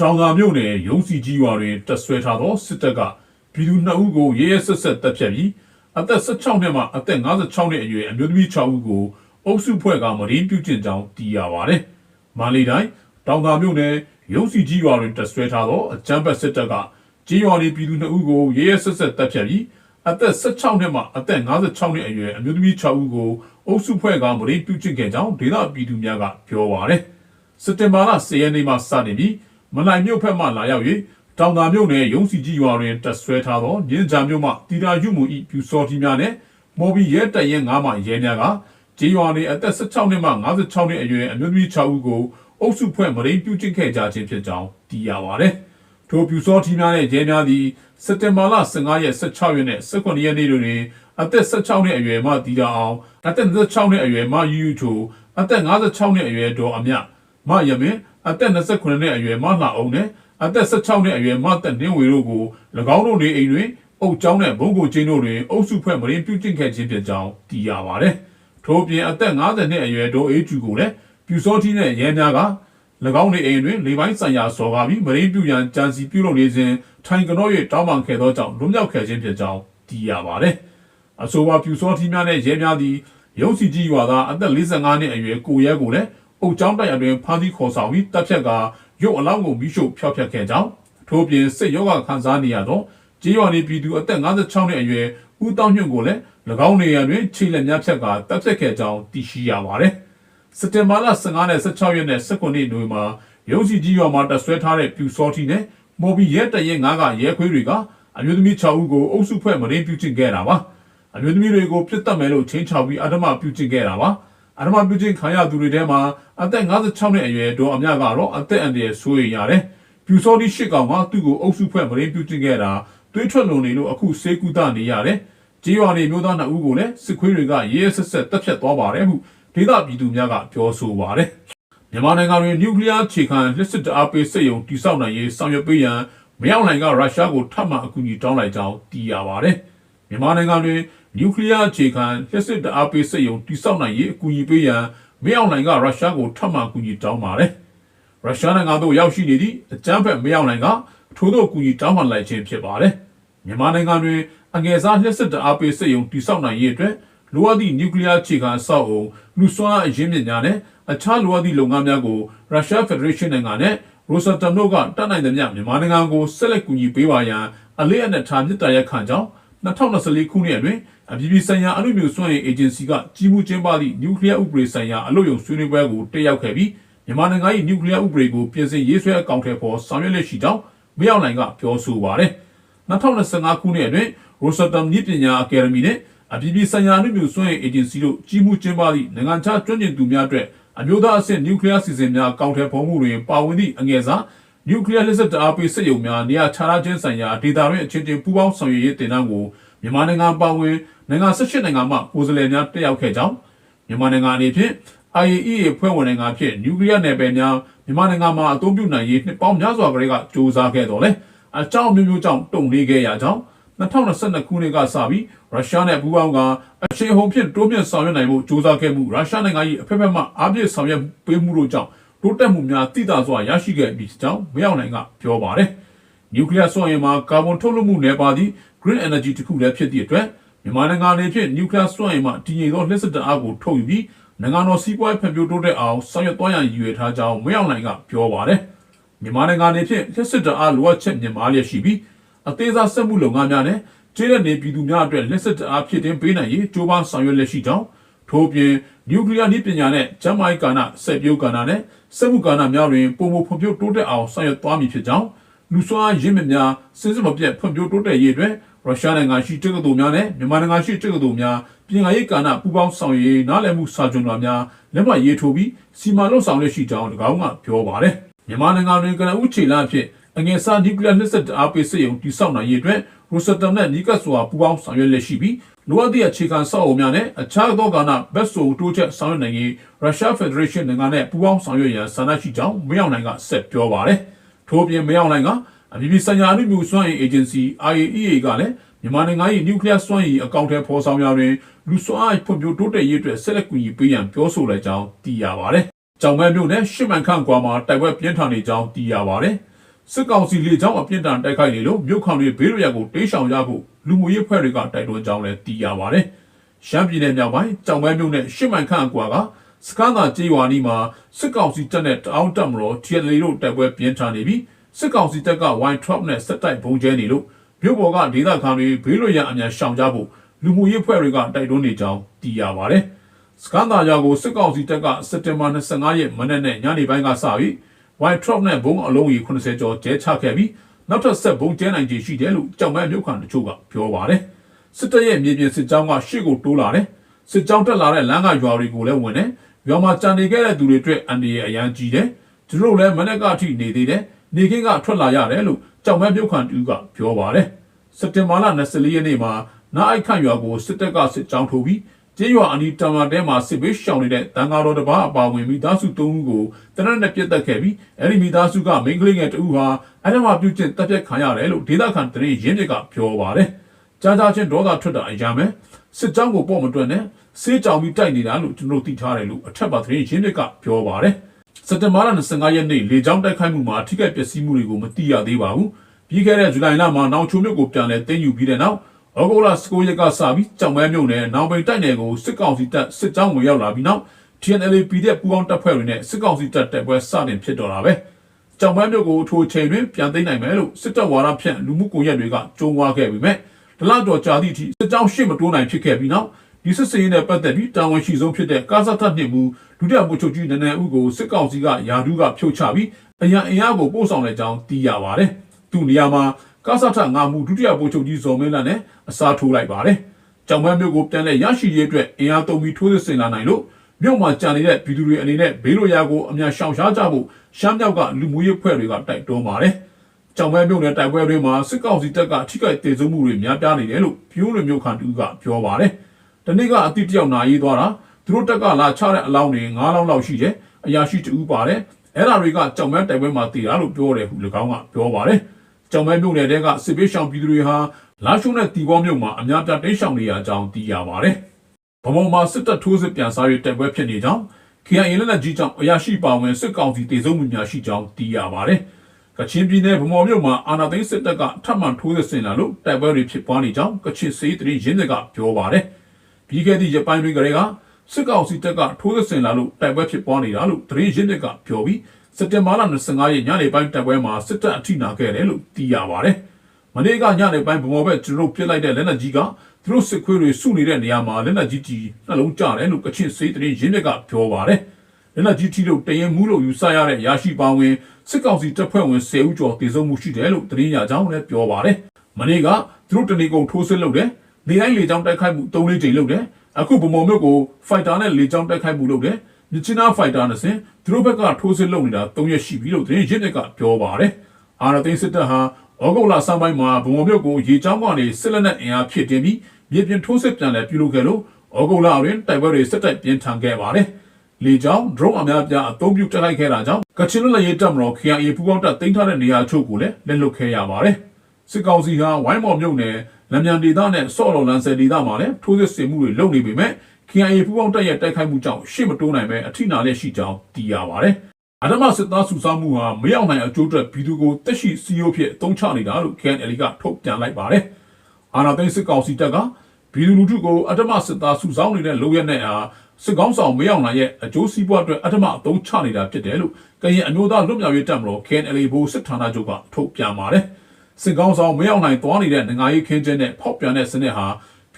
တောင်သာမြို့နယ်ရုံးစီကြီးရွာတွင်တပ်ဆွဲထားသောစစ်တပ်ကပြည်သူ2ဦးကိုရဲရဲဆက်ဆက်တပ်ဖြတ်ပြီးအသက်16နှစ်မှအသက်56နှစ်အရွယ်အမျိုးသမီး6ဦးကိုအုပ်စုဖွဲ့ကမရင်းပြုကျင့်ကြောင်းသိရပါတယ်။မန္တလေးတိုင်းတောင်သာမြို့နယ်ရုံးစီကြီးရွာတွင်တပ်ဆွဲထားသောအကြမ်းဖက်စစ်တပ်ကကြီးရွာနေပြည်သူ2ဦးကိုရဲရဲဆက်ဆက်တပ်ဖြတ်ပြီးအသက်16နှစ်မှအသက်56နှစ်အရွယ်အမျိုးသမီး6ဦးကိုအုပ်စုဖွဲ့ကမရင်းပြုကျင့်ခဲ့ကြောင်းဒေသပြည်သူများကပြောပါတယ်။စက်တင်ဘာလ10ရက်နေ့မှစတင်ပြီး မနိုင်မြို့ဖက်မှလာရောက်၍တောင်သာမြို့နယ်ရုံးစီကြီးရွာတွင်တပ်ဆွဲထားသောမြင်းကြံမြို့မှတီတာယူမူဤပြူစော်တီများနှင့်မော်ဘီရဲတပ်ရင်9မှရဲများကကြေးရွာနေအသက်16နှစ်မှ56နှစ်အရွယ်အမျိုးသမီး6ဦးကိုအုပ်စုဖွဲ့မရင်းပြုကျင့်ခဲ့ကြခြင်းဖြစ်ကြောင်းသိရပါသည်။ထိုပြူစော်တီများနှင့်ရဲများသည်စက်တင်ဘာလ15ရက်16ရက်နှင့်18ရက်နေ့တွင်အသက်16နှစ်အရွယ်မှတီတာအောင်အသက်26နှစ်အရွယ်မှယူယူချိုအသက်56နှစ်အရွယ်ဒေါ်အမြမယမင် အသက်29နှစ်အရွယ်မလှအောင်နဲ့အသက်16နှစ်အရွယ်မသက်နှင်းဝေတို့ကို၎င်းတို့နေအိမ်တွင်အုပ်ကျောင်းနဲ့ဘုံကိုကျင်းတို့တွင်အုပ်စုဖွဲ့မရင်းပြုကျင့်ခဲ့ခြင်းဖြစ်ကြောင်းသိရပါတယ်။ထို့ပြင်အသက်50နှစ်အရွယ်ဒေါ်အေးကျူကိုလည်းပြူစောတိနဲ့ရဲများက၎င်းနေအိမ်တွင်လေပိုင်းဆိုင်ရာစော်ကားပြီးမရင်းပြုရန်ကြံစီပြုလုပ်နေစဉ်ထိုင်ကနော့၍တောင်းပန်ခဲ့သောကြောင့်လွတ်မြောက်ခဲ့ခြင်းဖြစ်ကြောင်းသိရပါတယ်။အဆိုပါပြူစောတိများနဲ့ရဲများသည်ရုံးစီကြီးရွာသားအသက်45နှစ်အရွယ်ကိုရဲကိုလည်း အုပ်ကျောင်းတိုက်အတွင်ဖမ်းဆီးခေါ်ဆောင်ပြီးတပ်ဖြတ်ကာရုပ်အလောင်းကိုမိရှို့ဖျောက်ဖျက်ခဲ့ကြောင်းထို့ပြင်စစ်ရောဂါခံစားနေရသောကြေးရွာနေပြည်သူအသက်56နှစ်အရွယ်ဦးတောင်းညွန့်ကိုလည်း၎င်းနေရာတွင်ခြေလက်များဖြတ်ကာတပ်ဖြတ်ခဲ့ကြောင်းသိရှိရပါတယ်။စက်တင်ဘာလ15နဲ့16ရက်နဲ့19ရက်နေ့မှာရုံးစီကြီးရွာမှာတပ်ဆွဲထားတဲ့ပြူစောတိနဲ့မော်ဘီရဲတရင်9ကရဲခွေးတွေကအမျိုးသမီး6ဦးကိုအုပ်စုဖွဲ့မရင်းပြုကျင့်ခဲ့တာပါအမျိုးသမီးတွေကိုပြစ်တက်မယ်လို့ချင်းချောက်ပြီးအဓမ္မပြုကျင့်ခဲ့တာပါ အဓမ္မပြုကျင့်ခံရသူတွေထဲမှာအသက်56နှစ်အရွယ်ဒေါ်အမြကတော့အသက်အန္တရာယ်ဆိုးရရတယ်ပြူစောတိရှစ်ကောင်ကသူ့ကိုအုပ်စုဖွဲ့မရင်းပြုကျင့်ခဲ့တာတွေးထွက်လုံနေလို့အခုစေကူတာနေရတယ်ကြေးရွာနေမျိုးသား2ဦးကိုလည်းစစ်ခွေးတွေကရဲရဲဆက်ဆက်တပ်ဖြတ်သွားပါတယ်ဟုဒေသပြည်သူများကပြောဆိုပါတယ်မြန်မာနိုင်ငံတွင်နျူကလ িয়ার ခြေခံလက်စစ်တအားပေးစစ်ရုံတိစောက်နိုင်ရေးဆောင်ရွက်ပေးရန်မရောက်နိုင်ကရုရှားကိုထပ်မံအကူအညီတောင်းလိုက်ကြောင်းသိရပါတယ်။မြန်မာနိုင်ငံတွင် နျူကလ িয়ার ခြေခံလက်စစ်တအားပေးစစ်ရုံတိစောက်နိုင်ရေးအကူအညီပေးရန်မရောက်နိုင်ကရုရှားကိုထပ်မံအကူအညီတောင်းပါတယ်။ရုရှားနိုင်ငံသို့ရောက်ရှိနေသည့်အကြမ်းဖက်မရောက်နိုင်ကထို့သောအကူအညီတောင်းပန်လိုက်ခြင်းဖြစ်ပါတယ်။မြန်မာနိုင်ငံတွင်အငယ်စားလက်စစ်တအားပေးစစ်ရုံတိစောက်နိုင်ရေးအတွက်လိုအပ်သည့်နျူကလ িয়ার ခြေခံအဆောက်အုံလူစွမ်းအရင်းမြစ်များနဲ့အခြားလိုအပ်သည့်လုပ်ငန်းများကိုရုရှားဖက်ဒရေးရှင်းနိုင်ငံနဲ့ရိုစတမ်တို့ကတတ်နိုင်သမျှမြန်မာနိုင်ငံကိုဆက်လက်ကူညီပေးပါရန်အလေးအနက်ထားမြစ်တာရက်ခံကြောင်း 2024ခုနှစ်အတွင်းအပြည်ပြည်ဆိုင်ရာအမှုမျိုးစွမ်းအင်အေဂျင်စီကကြီးမှုကျင်းပသည့်နျူကလ িয়ার ဥပဒေဆိုင်ရာအလို့ယုံဆွေးနွေးပွဲကိုတက်ရောက်ခဲ့ပြီးမြန်မာနိုင်ငံ၏နျူကလ িয়ার ဥပဒေကိုပြင်ဆင်ရေးဆွဲအကောင့်ထဲပေါ်ဆောင်ရွက်လက်ရှိကြောင်းမရောက်နိုင်ကပြောဆိုပါတယ်2025ခုနှစ်အတွင်းရိုစတမ်နည်းပညာအကယ်ဒမီနဲ့အပြည်ပြည်ဆိုင်ရာအမှုမျိုးစွမ်းအင်အေဂျင်စီတို့ကြီးမှုကျင်းပသည့်နိုင်ငံခြားကျွမ်းကျင်သူများအတွက်အမျိုးသားအဆင့်နျူကလ িয়ার စီစဉ်များအကောင့်ထဲပေါ်မှုတွင်ပါဝင်သည့်အငယ်စား နျူကလ িয়ার လက်စက်တအားပေးစစ်ရုံများနေရာခြားထားခြင်းဆိုင်ရာဒေတာတွင်အချင်းချင်းပူးပေါင်းဆောင်ရွက်ရေးတင်နန်းကိုမြန်မာနိုင်ငံပါဝင်နိုင်ငံ18နိုင်ငံမှကိုယ်စားလှယ်များတက်ရောက်ခဲ့ကြောင်းမြန်မာနိုင်ငံအနေဖြင့် IAEA ဖွဲ့ဝင်နိုင်ငံဖြစ်နျူကလ িয়ারနယ်ပယ်များမြန်မာနိုင်ငံမှာအသုံးပြုနိုင်ရေးနှစ်ပေါင်းများစွာကလေးကစ조사ခဲ့တော်လဲအကြောင်းမျိုးမျိုးကြောင့်တုံ့နှေးခဲ့ရကြောင်း2022ခုနှစ်ကစပြီးရုရှားနဲ့ပူးပေါင်းကအရှိန်ဟုန်ဖြင့်တိုးမြင့်ဆောင်ရွက်နိုင်ဖို့စ조사ခဲ့မှုရုရှားနိုင်ငံ၏အဖက်ဖက်မှအားပြည့်ဆောင်ရွက်ပေးမှုတို့ကြောင့် တိုးတက်မှုများတိတာစွာရရှိခဲ့ပြီးကြောင်းမရောက်နိုင်ကပြောပါတယ်။နျူကလ িয়ার စွမ်းအင်မှာကာဗွန်ထုတ်လွှတ်မှုနည်းပါးသည့် green energy တစ်ခုလည်းဖြစ်သည့်အတွက်မြန်မာနိုင်ငံအနေဖြင့်နျူကလ িয়ার စွမ်းအင်မှတည်ငြိမ်သောလက်စစ်တအားကိုထုတ်ယူပြီးနိုင်ငံတော်စီးပွားရေးဖွံ့ဖြိုးတိုးတက်အောင်ဆောင်ရွက်သွားရန်ရည်ရွယ်ထားကြောင်းမရောက်နိုင်ကပြောပါတယ်။မြန်မာနိုင်ငံအနေဖြင့်လက်စစ်တအားလိုအပ်ချက်မြင့်မားလျက်ရှိပြီးအသေးစားစက်မှုလုပ်ငန်းများနဲ့ကျေးလက်နေပြည်သူများအတွက်လက်စစ်တအားဖြစ်တင်ပေးနိုင်ရေးကြိုးပမ်းဆောင်ရွက်လက်ရှိကြောင်း ထို့ပြင်နျူကလ িয়ার နည်းပညာနဲ့ကျန်းမာရေးကာဏစက်ပြုတ်ကာဏနဲ့စက်မှုကာဏများတွင်ပုံမဖွံ့ဖြိုးတိုးတက်အောင်ဆောင်ရွက်သွားမည်ဖြစ်ကြောင်းလူစွမ်းရင်းမြစ်များစဉ်စစ်မပြတ်ဖွံ့ဖြိုးတိုးတက်ရေးအတွက်ရုရှားနိုင်ငံရှိတက္ကသိုလ်များနဲ့မြန်မာနိုင်ငံရှိတက္ကသိုလ်များပြင်ငါရေးကာဏပူးပေါင်းဆောင်ရွက်နားလည်မှုစာချုပ်များလက်မှတ်ရေးထိုးပြီးစီမံလုပ်ဆောင်လက်ရှိကြောင်း၎င်းကပြောပါတယ်မြန်မာနိုင်ငံတွင်ကနဦးခြေလမ်းအဖြစ်အငယ်စားနျူကလ িয়ারလက်စက်အားပေးစစ်ရုံတိစောက်နိုင်ရေးအတွက်ရိုစတမ်နဲ့နီကတ်စွာပူးပေါင်းဆောင်ရွက်လက်ရှိပြီး လိုအပ်သည့်အခြေခံစောက်အုံများနဲ့အခြားသောကဏ္ဍဘက်ဆိုတိုးချက်ဆောင်ရွက်နိုင်ရေးရုရှားဖက်ဒရေးရှင်းနိုင်ငံနဲ့ပူးပေါင်းဆောင်ရွက်ရန်ဆန္ဒရှိကြောင်းမရောက်နိုင်ကဆက်ပြောပါတယ်။ထို့ပြင်မရောက်နိုင်ကအပြည်ပြည်ဆိုင်ရာအမှုမှုစွမ်းအင်အေဂျင်စီ IAEA ကလည်းမြန်မာနိုင်ငံ၏နျူကလ িয়ার စွမ်းအင်အကောင့်ထဲပေါ်ဆောင်များတွင်လူစွမ်းအားဖွံ့ဖြိုးတိုးတက်ရေးအတွက်ဆက်လက်ကူညီပေးရန်ပြောဆိုလိုက်ကြောင်းသိရပါတယ်။ကြောင်မဲမြို့နယ်ရှစ်မှန်ခန့်ကွာမှာတိုက်ပွဲပြင်းထန်နေကြောင်းသိရပါတယ်။စစ်ကောင်စီလေကြောင်းအပြစ်ဒဏ်တိုက်ခိုက်နေလို့မြို့ခေါင်တွေဘေးလွရာကိုတိမ်းရှောင်ရဖို့ လူမှုရေးဖွဲ့တွေကတိုက်တွန်းကြောင်းလည်းသိရပါတယ်။ရှမ်းပြည်နယ်မြောက်ပိုင်းကြောင်မဲမြို့နယ်ရှစ်မိုင်ခန့်အကွာကစကန်းသာကျေးရွာနီးမှာစစ်ကောင်စီတပ်နဲ့တအောင်းတပ်မတော် TNL တို့တိုက်ပွဲပြင်းထန်နေပြီးစစ်ကောင်စီတပ်က wine trap နဲ့စက်တိုက်ပုံကျဲနေလို့မြို့ပေါ်ကဒေသခံတွေဘေးလွရာအများရှောင်ကြဖို့လူမှုရေးဖွဲ့တွေကတိုက်တွန်းနေကြောင်းသိရပါတယ်။စကန်သာရွာကိုစစ်ကောင်စီတပ်ကစက်တင်ဘာ25ရက်မနေ့နဲ့ညနေပိုင်းကစပြီး White Trop နဲ့ဘုံအလုံးကြီး80ကျော်ကျဲချခဲ့ပြီး နောက်ထပ်ဆက်ဘုံကျဲနိုင်ခြေရှိတယ်လို့ကြောင်မဲမြို့ခံတချို့ကပြောပါတယ်။စစ်တပ်ရဲ့မြေပြင်စစ်ကြောင်းကရှေ့ကိုတိုးလာတယ်။စစ်ကြောင်းတက်လာတဲ့လမ်းကရွာတွေကိုလည်းဝင်တယ်။ရွာမှာကြံနေခဲ့တဲ့သူတွေအတွက်အန်ဒီရဲ့အရန်ကြီးတယ်။သူတို့လည်းမနေ့ကအထိနေသေးတယ်။နေခင်းကထွက်လာရတယ်လို့ကြောင်မဲမြို့ခံတူကပြောပါတယ်။စက်တင်ဘာလ24ရက်နေ့မှာနားအိုက်ခန့်ရွာကိုစစ်တပ်ကစစ်ကြောင်းထိုးပြီး ကျေးရွာအနီးတံမာတဲမှာစစ်ဘေးရှောင်နေတဲ့တန်ဃာတော်တစ်ပါးအပါအဝင်မိသားစု၃ဦးကိုတနက်နဲ့ပြတ်တက်ခဲ့ပြီးအဲ့ဒီမိသားစုကမိန်းကလေးငယ်တဦးဟာအဲ့ဒီမှာပြုတ်ကျင့်တပ်ပြတ်ခံရတယ်လို့ဒေသခံတရင်ရင်းမြစ်ကပြောပါတယ်။ကြားကြားချင်းဒေါသထွက်တာအရာမဲ့စစ်ကြောင်းကိုပေါ့မတွက်နဲ့စေးကြောင်ပြီးတိုက်နေတာလို့ကျွန်တော်သိထားတယ်လို့အထက်ပါတရင်ရင်းမြစ်ကပြောပါတယ်။စက်တင်ဘာလ25ရက်နေ့လေကြောင်းတိုက်ခိုက်မှုမှာထိခိုက်ပျက်စီးမှုတွေကိုမသိရသေးပါဘူး။ပြီးခဲ့တဲ့ဇူလိုင်လမှာနောင်ချုံမြို့ကိုပြန်လည်သိမ်းယူပြီးတဲ့နောက် ဩဂုတ်လ19ရက်ကစပြီးကြောင်မဲမြို့နယ်နောင်ပိန်တိုက်နယ်ကိုစစ်ကောင်စီတပ်စစ်ကြောင်းဝင်ရောက်လာပြီးနောက် TNL PDF ပူးပေါင်းတပ်ဖွဲ့တွေနဲ့စစ်ကောင်စီတပ်တပ်ပွဲစတင်ဖြစ်တော်တာပဲ။ကြောင်မဲမြို့ကိုထိုချိန်တွင်ပြန်သိမ်းနိုင်မယ်လို့စစ်တပ်ဝါဒဖြန့်လူမှုကွန်ရက်တွေကကြုံဝါခဲ့ပြီးမြဲဒလတော်ကြာသည့်အထိစစ်ကြောင်းရှေ့မတိုးနိုင်ဖြစ်ခဲ့ပြီးနောက်ဒီစစ်စင်ရေးနဲ့ပတ်သက်ပြီးတာဝန်ရှိဆုံးဖြစ်တဲ့ကာဇတ်တပ်နှင့်မူဒုတိယဗိုလ်ချုပ်ကြီးနန်းနန်းဦးကိုစစ်ကောင်စီကယာဒူးကဖြုတ်ချပြီးအရန်အင်အားကိုပို့ဆောင်တဲ့ကြောင်းသိရပါတယ်။သူ့နေရာမှာ ကာဇတ်ထငါမှုဒုတိယဗိုလ်ချုပ်ကြီးဇော်မင်းလတ်နဲ့အစားထိုးလိုက်ပါတယ်။ကြောင်မန်းမြို့ကိုပြန်လဲရရှိရေးအတွက်အင်အားသုံးပြီးထိုးစစ်ဆင်လာနိုင်လို့မြို့မှာကြာနေတဲ့ပြည်သူတွေအနေနဲ့ဘေးလိုရာကိုအများရှောင်ရှားကြဖို့ရှမ်းမြောက်ကလူမှုရေးဖွဲ့တွေကတိုက်တွန်းပါတယ်။ကြောင်မဲမြို့နယ်တိုက်ပွဲတွေမှာစစ်ကောင်စီတပ်ကထိခိုက်ဒေဆုံးမှုတွေများပြားနေတယ်လို့ပြိုးလွင်မြို့ခံတူကပြောပါတယ်။ဒီနေ့ကအတိတယောက်နာရေးသွားတာသူတို့တက်ကလာချတဲ့အလောင်းတွေ9လောင်းလောက်ရှိတယ်။အရာရှိတူပါတယ်။အဲ့ဓာတွေကကြောင်မဲတိုက်ပွဲမှာတည်တာလို့ပြောတယ်ဟု၎င်းကပြောပါတယ်။ ကြောင်မဲမြို့နယ်တဲကစစ်ပေးရှောင်ပြည်သူတွေဟာလာရှုံနဲ့တီဘောမြို့မှာအများပြတိတ်ရှောင်နေရကြောင်းသိရပါတယ်။ဗမော်မှာစစ်တပ်ထိုးစစ်ပြန်စား၍တိုက်ပွဲဖြစ်နေကြောင်း KIA လက်နက်ကြီးကြောင့်အရာရှိပါဝင်စစ်ကောင်စီတေဆုံးမှုများရှိကြောင်းသိရပါတယ်။ကချင်ပြည်နယ်ဗမော်မြို့မှာအာဏာသိမ်းစစ်တပ်ကထပ်မံထိုးစစ်ဆင်လာလို့တိုက်ပွဲတွေဖြစ်ပွားနေကြောင်းကချင်စေးတရင်ရင်းတွေကပြောပါတယ်။ပြီးခဲ့သည့်ရပိုင်းတွေကလေးကစစ်ကောင်စီတပ်ကထိုးစစ်ဆင်လာလို့တိုက်ပွဲဖြစ်ပွားနေတာလို့တရင်ရင်းတွေကပြောပြီး စက်တင်ဘာလ25ရက်ညနေပိုင်းတိုက်ပွဲမှာစစ်တပ်အထိနာခဲ့တယ်လို့သိရပါတယ်။မနေ့ကညနေပိုင်းဗမော်ဘက်ကျွန်တော်ပြစ်လိုက်တဲ့လက်နက်ကြီးကသူတို့စစ်ခွေးတွေစုနေတဲ့နေရာမှာလက်နက်ကြီးကြီးနှလုံးကျတယ်လို့ကချင်စေးတရင်ရင်းတွေကပြောပါတယ်။လက်နက်ကြီးထိလို့တရင်မှုလို့ယူဆရတဲ့ရရှိပါဝင်စစ်ကောင်စီတပ်ဖွဲ့ဝင်10ဦးကျော်တည်ဆုံမှုရှိတယ်လို့သတင်းရကြောင်းလည်းပြောပါတယ်။မနေ့ကသူတို့တနေကုန်ထိုးစစ်လုပ်တယ်။နေတိုင်းလေကြောင်းတိုက်ခိုက်မှု၃လေးကြိမ်လုပ်တယ်။အခုဗမော်မြို့ကိုဖိုက်တာနဲ့လေကြောင်းတိုက်ခိုက်မှုလုပ်တယ်။ မြစ်ချနာဖိုက်တာနဲ့စင်သူတို့ဘက်ကထိုးစစ်လုပ်နေတာ၃ရက်ရှိပြီလို့သတင်းရင်းတွေကပြောပါတယ်။အာရသိန်းစစ်တပ်ဟာဩဂုတ်လဆန်းပိုင်းမှာဗမော်မြို့ကိုရေချောင်းကနေစစ်လက်နက်အင်အားဖြစ်တင်ပြီးမြေပြင်ထိုးစစ်ပြန်လည်ပြုလုပ်ခဲ့လို့ဩဂုတ်လအတွင်းတိုက်ပွဲတွေစစ်တပ်ပြင်းထန်ခဲ့ပါတယ်။လေကြောင်း drone အများပြားအသုံးပြုတိုက်ခိုက်ခဲ့တာကြောင့်ကချင်လူလက်ရေးတပ်မတော် KIA ပူးပေါင်းတပ်တင်ထားတဲ့နေရာချို့ကိုလည်းလက်လွတ်ခဲ့ရပါတယ်။စစ်ကောင်စီဟာဝိုင်းမော်မြို့နယ်လမ်းမြန်ဒေသနဲ့စော့တော်လန်ဆယ်ဒေသမှာလည်းထိုးစစ်ဆင်မှုတွေလုပ်နေပေမဲ့ KIA ပူးပေါင်းတပ်ရဲ့တိုက်ခိုက်မှုကြောင့်ရှေ့မတိုးနိုင်ပဲအထိနာလည်းရှိကြောင်းသိရပါတယ်။အဓမ္မစစ်သားစုဆောင်းမှုဟာမရောက်နိုင်အကျိုးအတွက်ပြည်သူကိုတက်ရှိစီယိုဖြစ်အသုံးချနေတာလို့ KNL ကထုတ်ပြန်လိုက်ပါတယ်။အာဏာသိမ်းစစ်ကောင်စီတပ်ကပြည်သူလူထုကိုအဓမ္မစစ်သားစုဆောင်းနေတဲ့လုပ်ရက်နဲ့အားစစ်ကောင်းဆောင်မရောက်နိုင်ရဲ့အကျိုးစီးပွားအတွက်အထမအသုံးချနေတာဖြစ်တယ်လို့ကရင်အမျိုးသားလွတ်မြောက်ရေးတပ်မတော် KNL ဘိုးစစ်ဌာနချုပ်ကထုတ်ပြန်ပါတယ်။စစ်ကောင်းဆောင်မရောက်နိုင်သွားနေတဲ့နိုင်ငံရေးခင်းကျင်းနဲ့ဖောက်ပြန်တဲ့စနစ်ဟာ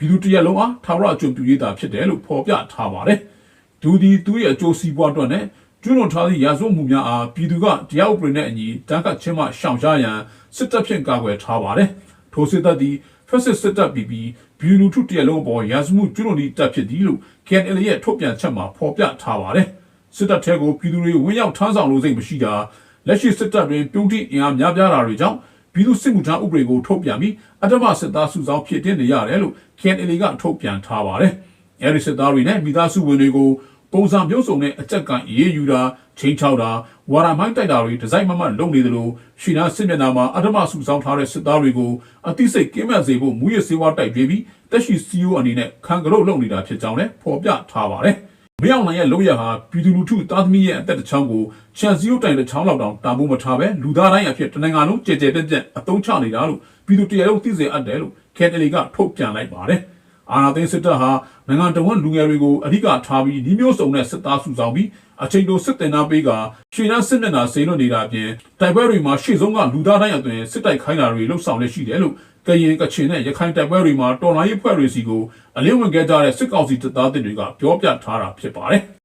ပြည်သူတရက်လုံးအားထာဝရအကျိုးပြုရေးတာဖြစ်တယ်လို့ဖော်ပြထားပါတယ်။ဒူဒီသူရဲ့အကျိုးစီးပွားအတွက်နဲ့ကျွလွန်ထားသည့်ရာဇဝတ်မှုများအားပြည်သူကတရားဥပဒေနဲ့အညီတန်းကချင်းမှရှောင်ရှားရန်စစ်တပ်ဖြင့်ကာကွယ်ထားပါတယ်။ထိုစစ်တပ်သည်ဖက်စစ်စစ်တပ်ပြီးပြီးပြည်လူထုတရက်လုံးပေါ်ရာဇမှုကျွလွန်သည့်တပ်ဖြစ်သည်လို့ KNL ရဲ့ထုတ်ပြန်ချက်မှာဖော်ပြထားပါတယ်။စစ်တပ်ထဲကိုပြည်သူတွေဝင်ရောက်ထမ်းဆောင်လို့စိတ်မရှိတာလက်ရှိစစ်တပ်တွင်ပြုံးတိအင်အားများပြားတာတွေကြောင့် ပြည်သူစစ်မှုထမ်းဥပဒေကိုထုတ်ပြန်ပြီးအတ္တမစစ်သားစုဆောင်ဖြစ်တင်နေရတယ်လို့ KNL ကထုတ်ပြန်ထားပါတယ်။အဲဒီစစ်သားတွေနဲ့မိသားစုဝင်တွေကိုပုံစံမျိုးစုံနဲ့အကြက်ကန်အေးယူတာချိန်ချောက်တာဝါရမိုင်းတိုက်တာတွေဒီဇိုင်းမမလုပ်နေသလိုရှီနာစစ်မျက်နှာမှာအထမစုဆောင်ထားတဲ့စစ်သားတွေကိုအသိစိတ်ကင်းမဲ့စေဖို့မူရစေဝါတိုက်ပြေးပြီးတက်ရှိစီယိုအနေနဲ့ခံကြုတ်လုပ်နေတာဖြစ်ကြောင်းလည်းဖော်ပြထားပါတယ် မင်းအောင်လှိုင်ရဲ့လုပ်ရဟာပြည်သူလူထုသားသမီးရဲ့အသက်တစ်ချောင်းကိုချန်စီယိုတိုင်တစ်ချောင်းလောက်တောင်တာမိုးမထားပဲလူသားတိုင်းအဖြစ်တနင်္ဂနွေလုံးကြဲကြဲပြက်ပြက်အသုံးချနေတာလို့ပြည်သူတရားလုံးသိစေအပ်တယ်လို့ကက်တလီကထုတ်ပြန်လိုက်ပါတယ် အာနာသိန်းစစ်တပ်ဟာနိုင်ငံတော်ဝန်လူငယ်တွေကိုအဓိကထားပြီးညီမျိုးစုံနဲ့စစ်သားစုဆောင်ပြီးအချိန်တိုစစ်တင်နာပေးကရွှေနှမ်းစစ်မျက်နှာစိန်လွတ်နေတာအပြင်တိုက်ပွဲတွေမှာရှေ့ဆုံးကလူသားတိုင်းအသွင်စစ်တိုက်ခိုင်းတာတွေလှုပ်ဆောင်နေရှိတယ်လို့ကရင်ကချင်နဲ့ရခိုင်တိုက်ပွဲတွေမှာတော်လိုင်းရေးဖွဲ့တွေစီကိုအလင်းဝင်ခဲ့ကြတဲ့စစ်ကောင်စီတပ်သားတွေကပြောပြထားတာဖြစ်ပါတယ်